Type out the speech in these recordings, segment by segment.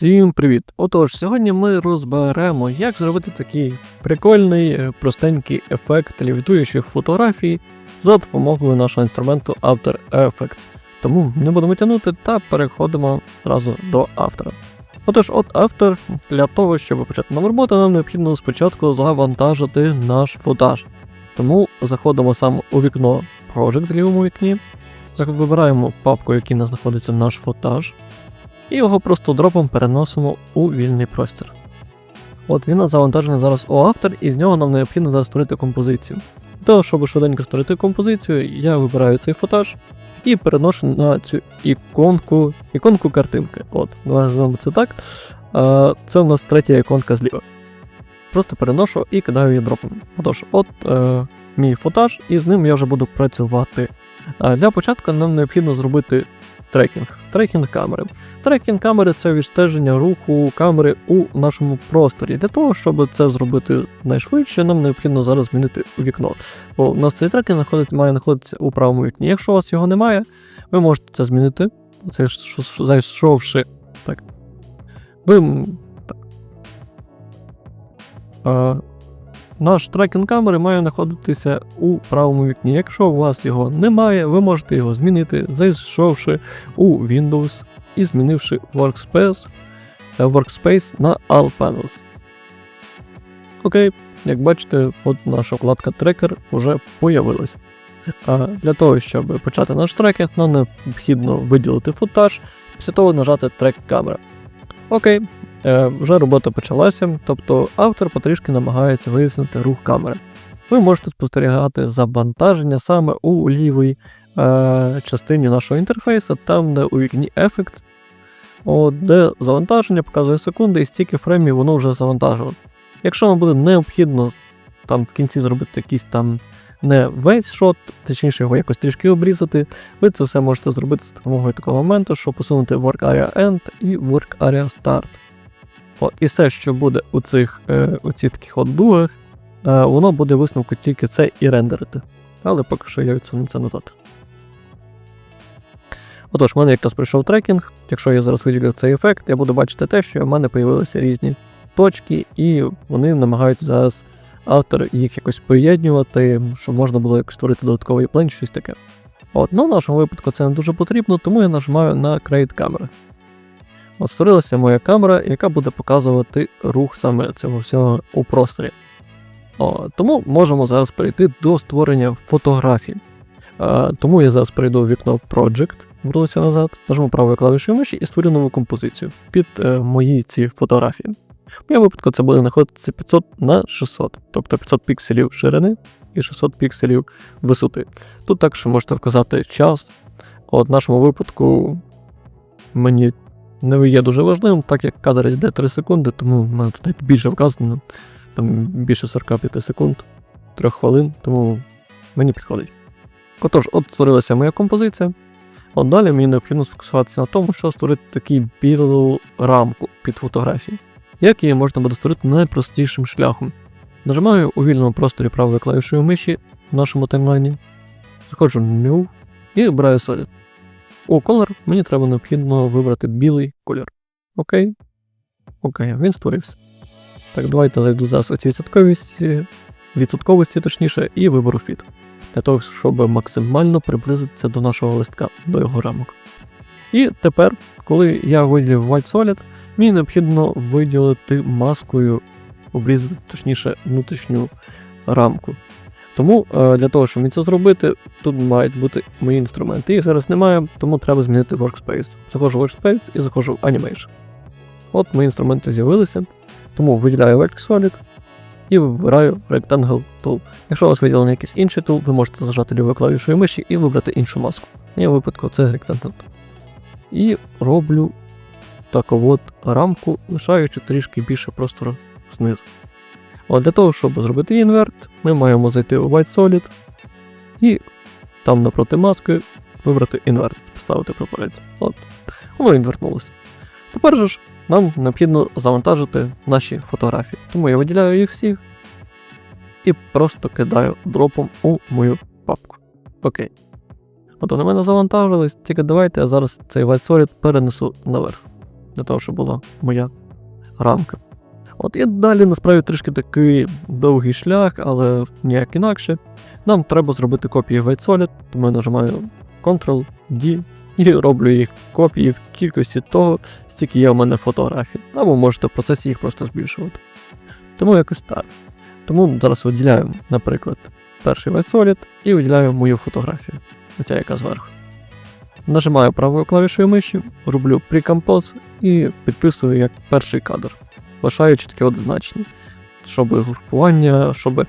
Всім привіт! Отож, сьогодні ми розберемо, як зробити такий прикольний, е, простенький ефект лівітуючих фотографій за допомогою нашого інструменту After Effects. Тому не будемо тягнути та переходимо одразу до автора. Отож, от автор, для того, щоб почати нам роботу, нам необхідно спочатку завантажити наш футаж. Тому заходимо саме у вікно Project в лівому вікні, вибираємо папку, в якій знаходиться наш футаж, і його просто дропом переносимо у вільний простір. От він завантажений зараз у автор, і з нього нам необхідно зараз створити композицію. Для того, щоб швиденько створити композицію, я вибираю цей футаж і переношу на цю іконку, іконку картинки. От, називаємо це так. Це у нас третя іконка зліва. Просто переношу і кидаю її дропом. Отож, от е, мій футаж, і з ним я вже буду працювати. Для початку нам необхідно зробити трекінг. Трекінг камери. Трекінг камери це відстеження руху камери у нашому просторі. Для того, щоб це зробити найшвидше, нам необхідно зараз змінити вікно. Бо у нас цей трекінг знаходиться, має знаходитися у правому вікні. Якщо у вас його немає, ви можете це змінити. Це зайшовши. Так. Ви. Так. А, наш трекінг камери має знаходитися у правому вікні. Якщо у вас його немає, ви можете його змінити, зайшовши у Windows і змінивши Workspace, е, Workspace на All Panels. Окей, як бачите, от наша вкладка трекер вже появилась. Для того, щоб почати наш трекінг, нам необхідно виділити футаж, після того нажати трек камера. Окей, е, вже робота почалася, тобто автор потрішки намагається вияснити рух камери. Ви можете спостерігати завантаження саме у лівій е, частині нашого інтерфейсу, там, де у вікні Effects, от, де завантаження показує секунди, і стільки фреймів воно вже завантажило. Якщо вам буде необхідно там в кінці зробити якийсь там не весь шот, точніше його якось трішки обрізати, ви це все можете зробити з допомогою такого моменту, що посунути Work Area End і Work Area Start. О, і все, що буде у цих е, у цих таких от дугах, е, воно буде висновку тільки це і рендерити. Але поки що я відсуну це назад. Отож, в мене якраз прийшов трекінг. Якщо я зараз виділю цей ефект, я буду бачити те, що в мене появилися різні точки, і вони намагаються зараз автор їх якось поєднувати, щоб можна було якось створити додатковий план, щось таке. От, ну в нашому випадку це не дуже потрібно, тому я нажимаю на Create Camera. От створилася моя камера, яка буде показувати рух саме цього всього у просторі. О, тому можемо зараз перейти до створення фотографій. Е, тому я зараз перейду в вікно Project, вернуся назад, нажму правою клавішою миші і створю нову композицію під е, мої ці фотографії. В моєму випадку це буде знаходитися 500 на 600, тобто 500 пікселів ширини і 600 пікселів висоти. Тут також можете вказати час. От в нашому випадку мені не є дуже важливим, так як кадр йде 3 секунди, тому в мене тут більше вказано, там більше 45 секунд, 3 хвилин, тому мені підходить. Отож, от створилася моя композиція. От далі мені необхідно сфокусуватися на тому, що створити таку білу рамку під фотографії. Як її можна буде створити найпростішим шляхом? Нажимаю у вільному просторі правою клавішою миші в нашому таймлайні, заходжу в New і обираю Solid. У Color мені треба необхідно вибрати білий колір. Окей. Окей, він створився. Так, давайте зайду оці відсотковості, відсотковості точніше, і виберу фіт. Для того, щоб максимально приблизитися до нашого листка, до його рамок. І тепер, коли я виділив White Solid, мені необхідно виділити маскою, обрізати, точніше, внутрішню рамку. Тому е, для того, щоб мені це зробити, тут мають бути мої інструменти. Їх зараз немає, тому треба змінити Workspace. Заходжу в Workspace і заходжу в Animation. От мої інструменти з'явилися. Тому виділяю Vertex Solid і вибираю Rectangle Tool. Якщо у вас виділений якийсь інший тул, ви можете зажати лівою клавішою миші і вибрати іншу маску. В випадку це Rectangle Tool. І роблю таку от рамку, лишаючи трішки більше простору знизу. От для того, щоб зробити інверт, ми маємо зайти у White Solid і там напроти маски вибрати інверт, поставити прапорець. От, воно інвертнулося. Тепер же ж нам необхідно завантажити наші фотографії. Тому я виділяю їх всіх і просто кидаю дропом у мою папку. Окей. От вони мене завантажились, тільки давайте я зараз цей White Solid перенесу наверх. для того, щоб була моя рамка. От і далі насправді трішки такий довгий шлях, але ніяк інакше. Нам треба зробити копії White Solid, тому я нажимаю Ctrl-D і роблю їх копії в кількості того, стільки є у мене фотографій. Або можете в процесі їх просто збільшувати. Тому якось так. Тому зараз виділяю, наприклад, перший White Solid і виділяю мою фотографію. Оця яка зверху. Нажимаю правою клавішою миші, роблю Pre-Compose і підписую як перший кадр. Лишаю чітке от значення, щоб групування, щоб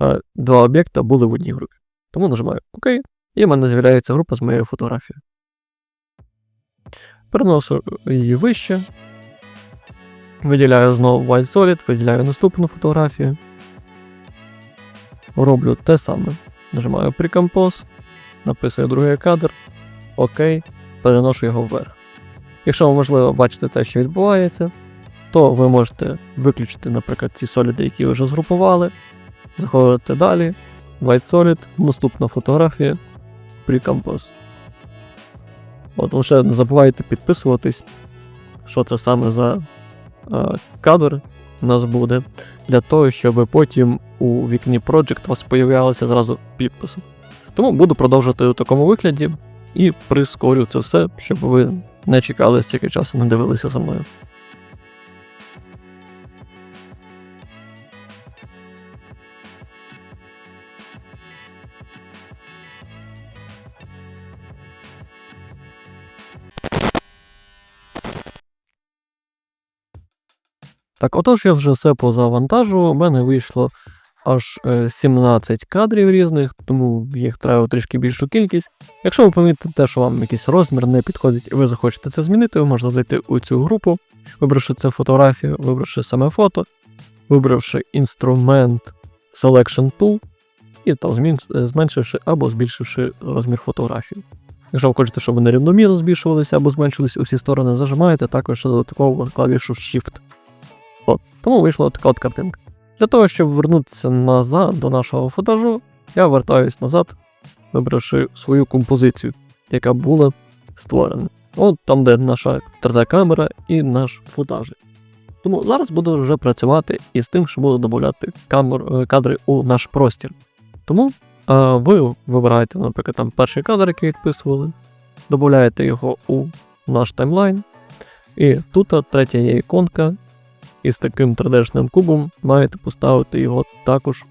е, два об'єкта були в одній групі. Тому нажимаю ОК, і в мене з'являється група з моєю фотографією. Переношу її вище. Виділяю знову White Solid, виділяю наступну фотографію. Роблю те саме. Нажимаю Pre-Compose, написую другий кадр, ОК, переношу його вверх. Якщо ви можливо бачите те, що відбувається, то ви можете виключити, наприклад, ці соліди, які ви вже згрупували, заходите далі, White Solid, наступна фотографія, Pre-Compose. От лише не забувайте підписуватись, що це саме за е, кадр у нас буде, для того, щоб потім у вікні Project у вас появлялися зразу підписи. Тому буду продовжувати у такому вигляді і прискорю це все, щоб ви не чекали стільки часу, не дивилися за мною. Так, отож я вже все позавантажу. У мене вийшло аж е, 17 кадрів різних, тому їх треба трішки більшу кількість. Якщо ви помітите, що вам якийсь розмір не підходить і ви захочете це змінити, ви можете зайти у цю групу, вибравши це фотографію, вибравши саме фото, вибравши інструмент Selection Tool і там зменшивши або збільшивши розмір фотографії. Якщо ви хочете, щоб вони рівномірно збільшувалися або зменшились усі сторони, зажимаєте також додатково клавішу Shift. От, тому вийшла така от картинка. Для того, щоб вернутися назад до нашого футажу, я вертаюсь назад, вибравши свою композицію, яка була створена. От там, де наша 3D-камера і наш футаж. Тому зараз буду вже працювати із тим, що буду додати е, кадри у наш простір. Тому е, ви вибираєте, наприклад, там перший кадр, який відписували, додаєте його у наш таймлайн. І тут третя є іконка, і з таким 3D-шним кубом маєте поставити його також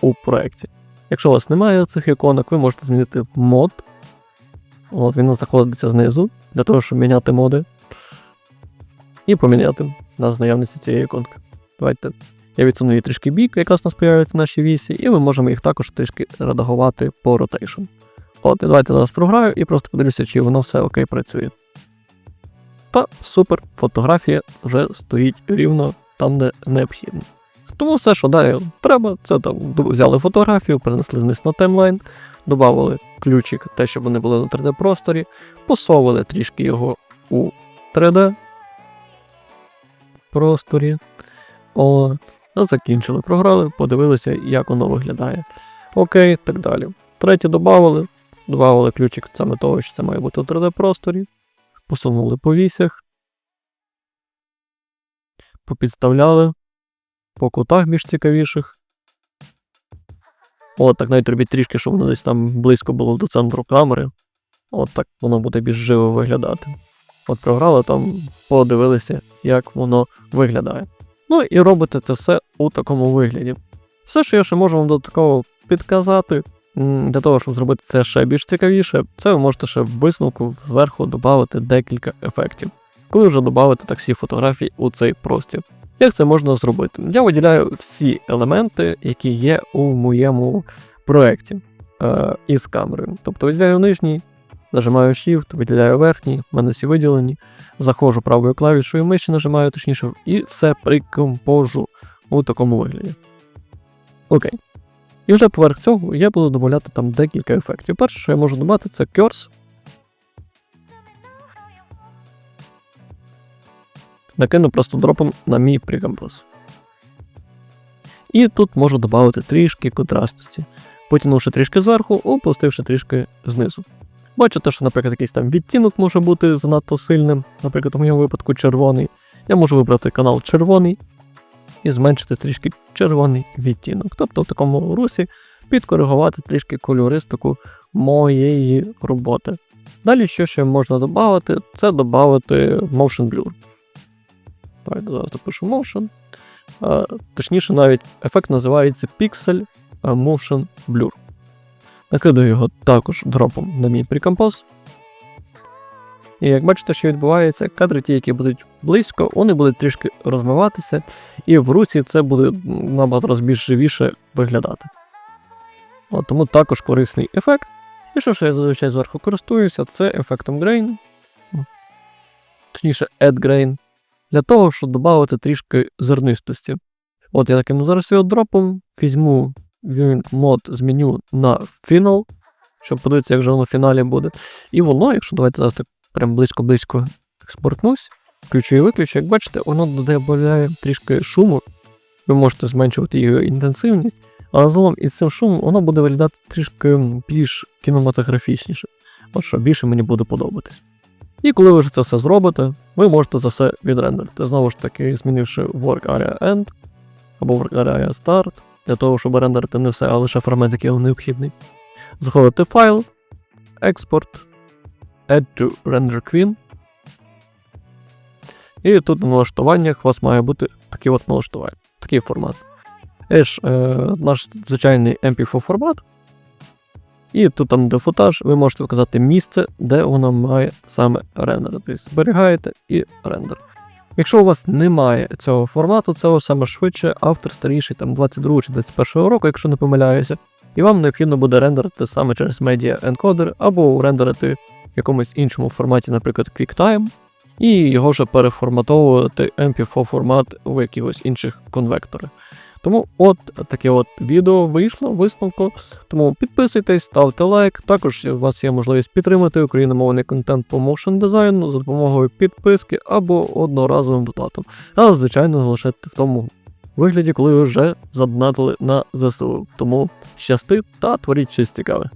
у проєкті. Якщо у вас немає цих іконок, ви можете змінити мод. От Він знаходиться знизу для того, щоб міняти моди. І поміняти на наявності цієї іконки. Давайте я відсуну її трішки бік, якраз у нас появляються наші вісі, і ми можемо їх також трішки редагувати по ротейшн. От, і давайте зараз програю і просто подивлюся, чи воно все окей працює. Та супер, фотографія вже стоїть рівно там, де необхідно. Тому все, що далі треба, це там взяли фотографію, перенесли вниз на таймлайн, додали ключик, те, щоб вони були на 3D-просторі, посовували трішки його у 3D просторі. О, закінчили, програли, подивилися, як воно виглядає. Окей, так далі. Третє додали, додали ключик саме того, що це має бути у 3D-просторі посунули по вісях, попідставляли по кутах більш цікавіших. От так навіть робіть трішки, щоб воно десь там близько було до центру камери. От так воно буде більш живо виглядати. От програли там, подивилися, як воно виглядає. Ну і робите це все у такому вигляді. Все, що я ще можу вам додатково підказати, для того, щоб зробити це ще більш цікавіше, це ви можете ще в висновку зверху додати декілька ефектів, коли вже додати так всі фотографії у цей простір. Як це можна зробити? Я виділяю всі елементи, які є у моєму проєкті е, із камерою. Тобто виділяю нижній, нажимаю Shift, виділяю верхній, в мене всі виділені, заходжу правою клавішою миші, нажимаю точніше, і все прикомпожу у такому вигляді. Окей. І вже поверх цього я буду додати там декілька ефектів. Перше, що я можу додати, це curse. Накину просто дропом на мій прикомпоз. І тут можу додати трішки контрастності, потягнувши трішки зверху, опустивши трішки знизу. Бачите, що, наприклад, якийсь там відтінок може бути занадто сильним, наприклад, у моєму випадку червоний. Я можу вибрати канал червоний і зменшити трішки червоний відтінок. Тобто в такому русі підкоригувати трішки кольористику моєї роботи. Далі, що ще можна додати, це додати Motion Blur. Давайте зараз допишу Motion. Точніше, навіть ефект називається Pixel Motion Blur. Накидаю його також дропом на мій Precompose. І як бачите, що відбувається, кадри ті, які будуть близько, вони будуть трішки розмиватися, і в русі це буде набагато раз більш живіше виглядати. От, тому також корисний ефект. І що ж я зазвичай зверху користуюся, це ефектом Grain, точніше Add Grain, для того, щоб додати трішки зернистості. От я накину зараз його дропом, візьму Mode, зміню на Final, щоб подивитися, як же воно в фіналі буде. І воно, якщо давайте зараз так прям близько-близько експортнусь, включу і виключу, як бачите, воно додає трішки шуму. Ви можете зменшувати його інтенсивність, але загалом із цим шумом воно буде виглядати трішки більш кінематографічніше. От що більше мені буде подобатись. І коли ви вже це все зробите, ви можете за все відрендерити. Знову ж таки, змінивши Work Area End або Work Area Start, для того, щоб рендерити не все, а лише фрагмент, який вам необхідний. Заходите в файл, експорт, Add to Render Queen. І тут на налаштуваннях у вас має бути такі от налаштування, такий формат. Еж е, наш звичайний MP4 формат. І тут там, де футаж, ви можете вказати місце, де воно має саме рендерити. Зберігаєте і рендер. Якщо у вас немає цього формату, це саме швидше автор старіший там 22 чи 21 року, якщо не помиляюся, і вам необхідно буде рендерити саме через Media Encoder або рендерити в якомусь іншому форматі, наприклад, QuickTime, і його вже переформатовувати MP4 формат в якихось інших конвектори. Тому от таке от відео вийшло, висновку. Тому підписуйтесь, ставте лайк. Також у вас є можливість підтримати україномовний контент по моушн дизайну за допомогою підписки або одноразовим донатом. Але, звичайно, залишайте в тому вигляді, коли ви вже задонатили на ЗСУ. Тому щасти та творіть щось цікаве.